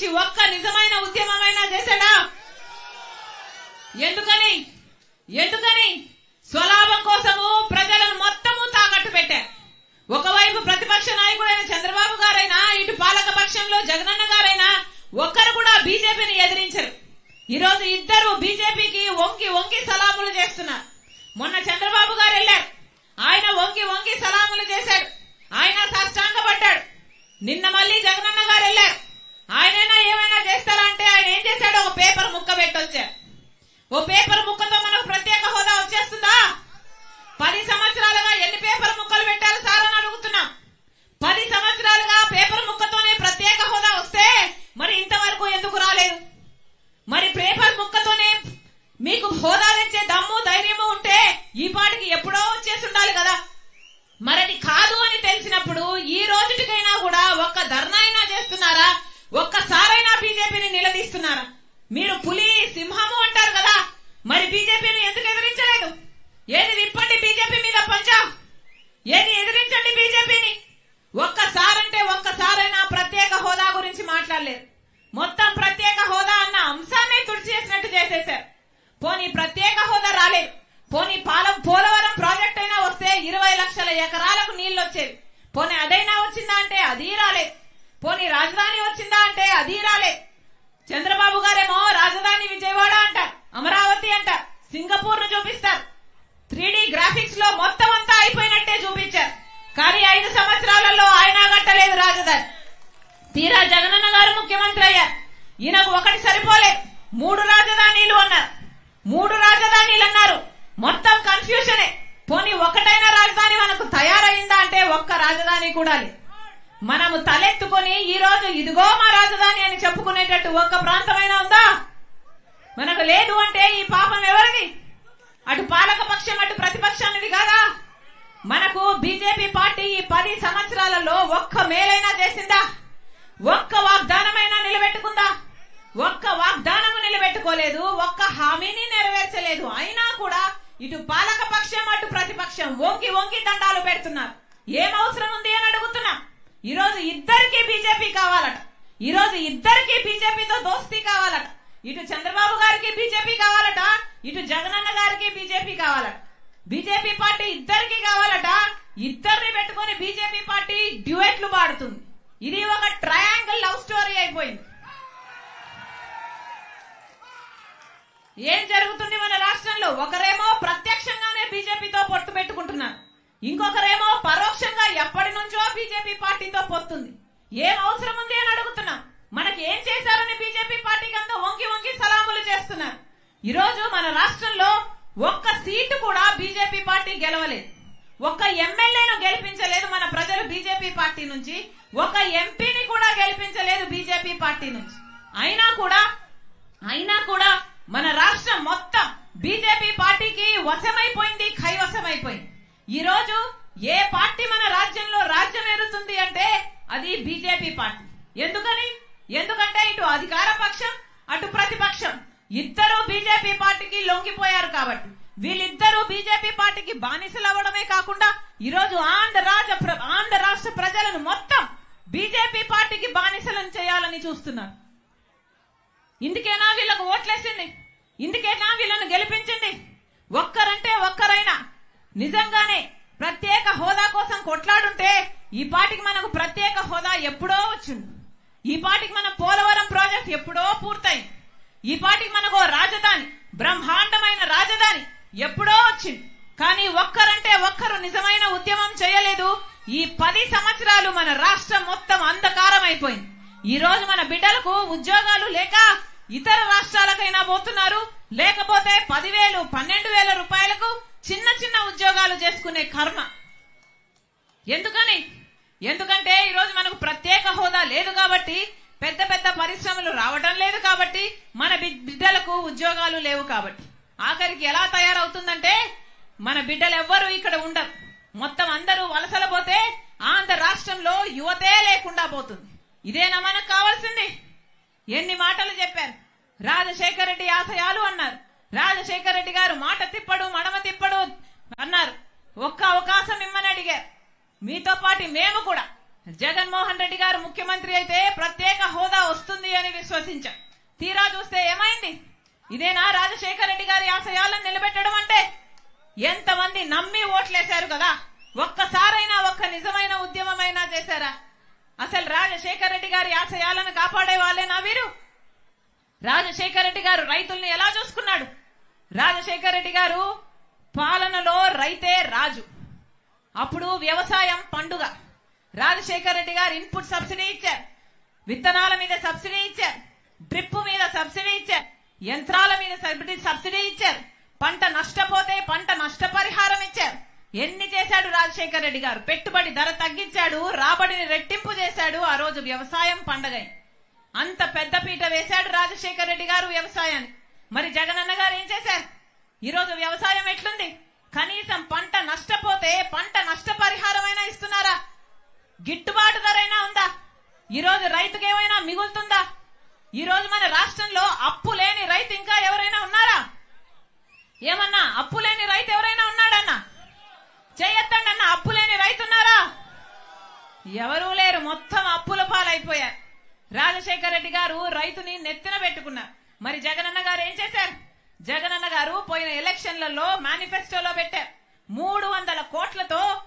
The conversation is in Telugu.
గురించి ఒక్క నిజమైన ఉద్యమమైనా చేశాడా? ఎందుకని? ఎందుకని? స్వలాభం కోసము ప్రజలను మొత్తము తాకట్టు పెట్టారు ఒకవైపు ప్రతిపక్ష నాయకుడైన చంద్రబాబు గారైనా ఇటు పాలక పక్షంలో జగనన్న గారైనా ఒక్కరు కూడా బీజేపీని ఎదిరించరు. ఈరోజు ఇద్దరు బీజేపీకి వంకి వంకి సలాములు చేస్తున్నారు. మొన్న చంద్రబాబు గారు వెళ్ళారు ఆయన వంకి వంకి సలాములు చేశాడు ఆయన సాష్టాంగపడ్డాడు నిన్న మళ్ళీ జగనన్న గారు వెళ్ళారు ఆయనైనా ఏమైనా చేస్తారా అంటే ఆయన ఏం చేశాడు ఒక పేపర్ ఓ పేపర్ ముక్కతో మనకు ప్రత్యేక హోదా వచ్చేస్తుందా? పది సంవత్సరాలుగా ఎన్ని పేపర్ ముక్కలు పెట్టాలి సార్ అని అడుగుతున్నాం. పది సంవత్సరాలుగా పేపర్ ముక్కతోనే ప్రత్యేక హోదా వస్తే మరి ఇంతవరకు ఎందుకు రాలేదు? మరి పేపర్ ముక్కతోనే మీకు హోదా తెచ్చే దమ్ము ధైర్యము ఉంటే ఈ పాటికి ఎప్పుడో వచ్చేసి ఉండాలి కదా. మరది కాదు అని తెలిసినప్పుడు ఈ రోజుటికైనా కూడా ఒక్క ధర్నా అయినా చేస్తున్నారా? ఒక్కసారైనా బీజేపీని నిలదీస్తున్నారా? మీరు పులి సింహము అంటారు కదా. మరి బీజేపీని ఎందుకు ఎదిరించలేదు? ఏది విప్పండి బీజేపీ మీద పంచా? ఏది ఎదిరించండి బీజేపీని? ఒక్కసారంటే ఒక్కసారైనా ప్రత్యేక హోదా గురించి మాట్లాడలేదు. మొత్తం ప్రత్యేక హోదా అన్న అంశాన్ని తుడిచేసినట్టు చేసేశారు. పోనీ ప్రత్యేక హోదా రాలేదు. పోనీ పాలం పోలవరం ప్రాజెక్ట్ అయినా వస్తే ఇరవై లక్షల ఎకరాలకు నీళ్ళు వచ్చేవి. పోనీ అదైనా వచ్చిందా అంటే అది రాలేదు. పోనీ రాజధాని వచ్చిందా అంటే అది రాలేదు. చంద్రబాబు గారేమో రాజధాని విజయవాడ అంటారు అమరావతి అంటారు సింగపూర్ను చూపిస్తారు త్రీడీ గ్రాఫిక్స్లో మొత్తం అంతా అయిపోయినట్టే చూపించారు. కానీ ఐదు సంవత్సరాలలో ఆయన కట్టలేదు రాజధాని. తీరా జగనన్న గారు ముఖ్యమంత్రి అయ్యారు. ఈయనకు ఒకటి సరిపోలేదు మూడు రాజధానీలు అన్నారు. మూడు రాజధానీలు అన్నారు. మొత్తం కన్ఫ్యూషనే పోనీ ఒకటైన రాజధాని మనకు తయారైందా అంటే ఒక్క రాజధాని కూడా లేదు. మనము తలెత్తుకొని ఈ రోజు ఇదిగో మా రాజధాని అని చెప్పుకునేటట్టు ఒక్క ప్రాంతమైనా ఉందా? మనకు లేదు అంటే ఈ పాపం ఎవరిది? అటు పాలక పక్షం అటు ప్రతిపక్షానిది కాదా? మనకు బీజేపీ పార్టీ ఈ పది సంవత్సరాలలో ఒక్క మేలైనా చేసిందా? ఒక్క వాగ్దానమైనా నిలబెట్టుకుందా? ఒక్క వాగ్దానము నిలబెట్టుకోలేదు ఒక్క హామీని నెరవేర్చలేదు. అయినా కూడా ఇటు పాలక పక్షం అటు ప్రతిపక్షం వంగి వంగి దండాలు పెడుతున్నారు. ఏం అవసరం ఉంది? ఈరోజు ఇద్దరికి బీజేపీ కావాలట. ఈరోజు ఇద్దరికి బీజేపీతో దోస్తీ కావాలట. ఇటు చంద్రబాబు గారికి బీజేపీ కావాలట ఇటు జగనన్న గారికి బీజేపీ కావాలట. బీజేపీ పార్టీ ఇద్దరికి కావాలట. ఇద్దరిని పెట్టుకొని బీజేపీ పార్టీ డ్యూయెట్లు పాడుతుంది. ఇది ఒక ట్రయాంగిల్ లవ్ స్టోరీ అయిపోయింది. ఏం జరుగుతుంది మన రాష్ట్రంలో? ఒకరేమో ప్రత్యక్షంగానే బీజేపీతో పొత్తు పెట్టుకుంటున్నారు. ఇంకొకరేమో పరోక్షంగా ఎప్పటి నుంచో బీజేపీ పార్టీతో పొత్తుంది. ఏం అవసరం ఉంది అని అడుగుతున్నా. మనకి ఏం చేశారని బీజేపీ పార్టీకి అంతా వంకి వంకి సలాములు చేస్తున్నారు. ఈరోజు మన రాష్ట్రంలో ఒక్క సీటు కూడా బీజేపీ పార్టీ గెలవలేదు. ఒక్క ఎమ్మెల్యేను గెలిపించలేదు మన ప్రజలు బీజేపీ పార్టీ నుంచి. ఒక ఎంపీని కూడా గెలిపించలేదు బీజేపీ పార్టీ నుంచి. అయినా కూడా అయినా కూడా మన రాష్ట్రం మొత్తం బీజేపీ పార్టీకి వశమైపోయింది కైవశమైపోయింది. ఈ రోజు ఏ పార్టీ మన రాజ్యంలో రాజ్యం ఏరుతుంది అంటే అది బీజేపీ పార్టీ. ఎందుకని? ఎందుకంటే ఇటు అధికార పక్షం అటు ప్రతిపక్షం. ఇద్దరు బీజేపీ పార్టీకి లొంగిపోయారు కాబట్టి. వీళ్ళిద్దరూ బీజేపీ పార్టీకి బానిసలు అవ్వడమే కాకుండా ఈ రోజు ఆంధ్ర రాజ ప్ర- ఆంధ్ర రాష్ట్ర ప్రజలను మొత్తం బీజేపీ పార్టీకి బానిసలను చేయాలని చూస్తున్నారు. ఇందుకేనా వీళ్ళకు ఓట్లేసింది. ఇందుకేనా వీళ్ళను గెలిపించింది. ఒక్కరంటే ఒక్కరైనా నిజంగానే ప్రత్యేక హోదా కోసం కొట్లాడుంటే ఈ పాటికి మనకు ప్రత్యేక హోదా ఎప్పుడో వచ్చింది. ఈ పాటికి మన పోలవరం ప్రాజెక్ట్ ఎప్పుడో పూర్తయింది. ఈ పాటికి మనకు ఓ రాజధాని బ్రహ్మాండమైన రాజధాని ఎప్పుడో వచ్చింది. కానీ ఒక్కరంటే ఒక్కరు నిజమైన ఉద్యమం చేయలేదు. ఈ పది సంవత్సరాలు మన రాష్ట్రం మొత్తం అంధకారం అయిపోయింది ఈ రోజు మన బిడ్డలకు ఉద్యోగాలు లేక ఇతర రాష్ట్రాలకైనా పోతున్నారు. లేకపోతే పదివేలు పన్నెండు వేల రూపాయలకు చిన్న చిన్న ఉద్యోగాలు చేసుకునే కర్మ. ఎందుకని? ఎందుకంటే ఈరోజు మనకు ప్రత్యేక హోదా లేదు కాబట్టి పెద్ద పెద్ద పరిశ్రమలు రావటం లేదు కాబట్టి మన బిడ్డలకు ఉద్యోగాలు లేవు కాబట్టి. ఆఖరికి ఎలా తయారవుతుందంటే మన బిడ్డలు ఎవ్వరూ ఇక్కడ ఉండరు. మొత్తం అందరూ వలసల పోతే ఆంధ్ర రాష్ట్రంలో యువతే లేకుండా పోతుంది. ఇదేనా మనకు కావాల్సింది? ఎన్ని మాటలు చెప్పారు? రాజశేఖర రెడ్డి ఆశయాలు అన్నారు. రాజశేఖర రెడ్డి గారు మాట తిప్పడు మడమ తిప్పడు అన్నారు. ఒక్క అవకాశం ఇమ్మని అడిగారు. మీతో పాటు మేము కూడా. జగన్మోహన్ రెడ్డి గారు ముఖ్యమంత్రి అయితే ప్రత్యేక హోదా వస్తుంది అని విశ్వసించాం. తీరా చూస్తే ఏమైంది? ఇదేనా రాజశేఖర రెడ్డి గారి ఆశయాలను నిలబెట్టడం అంటే? ఎంతమంది నమ్మి ఓట్లేశారు కదా? ఒక్కసారైనా ఒక్క నిజమైన ఉద్యమమైనా చేశారా? అసలు రాజశేఖర రెడ్డి గారి ఆశయాలను కాపాడే వాళ్ళేనా వీరు? రాజశేఖర రెడ్డి గారు రైతుల్ని ఎలా చూసుకున్నాడు? రాజశేఖర రెడ్డి గారు పాలనలో రైతే రాజు. అప్పుడు వ్యవసాయం పండుగ. రాజశేఖర రెడ్డి గారు ఇన్పుట్ సబ్సిడీ ఇచ్చారు. విత్తనాల మీద సబ్సిడీ ఇచ్చారు. డ్రిప్ మీద సబ్సిడీ ఇచ్చారు. యంత్రాల మీద సబ్సిడీ సబ్సిడీ ఇచ్చారు. పంట నష్టపోతే పంట నష్టపరిహారం ఇచ్చారు. ఎన్ని చేశాడు రాజశేఖర రెడ్డి గారు? పెట్టుబడి ధర తగ్గించాడు రాబడిని రెట్టింపు చేశాడు ఆ రోజు వ్యవసాయం పండగ. అంత పెద్ద పీట వేశాడు రాజశేఖర రెడ్డి గారు వ్యవసాయాన్ని మరి జగనన్న చేశారు. ఈ రోజు వ్యవసాయం ఎట్లుంది? కనీసం పంట నష్టపోతే పంట నష్టపరిహారమైనా ఇస్తున్నారా? గిట్టుబాటు ధరైనా ఉందా? ఈరోజు రైతుకి ఏమైనా మిగులుతుందా? ఈరోజు మన రాష్ట్రంలో అప్పు లేని రైతు ఇంకా ఎవరైనా ఉన్నారా? ఏమన్నా అప్పు లేని రైతు ఎవరైనా ఉన్నాడన్నా? చేయొద్దండి అన్న అప్పు లేని రైతు ఉన్నారా? ఎవరూ లేరు మొత్తం అప్పుల పాలైపోయారు. రాజశేఖర రెడ్డి గారు రైతుని నెత్తిన పెట్టుకున్నారు. మరి జగనన్న గారు ఏం చేశారు? జగనన్న గారు పోయిన ఎలక్షన్లలో మేనిఫెస్టోలో పెట్టారు. మూడు వందల కోట్లతో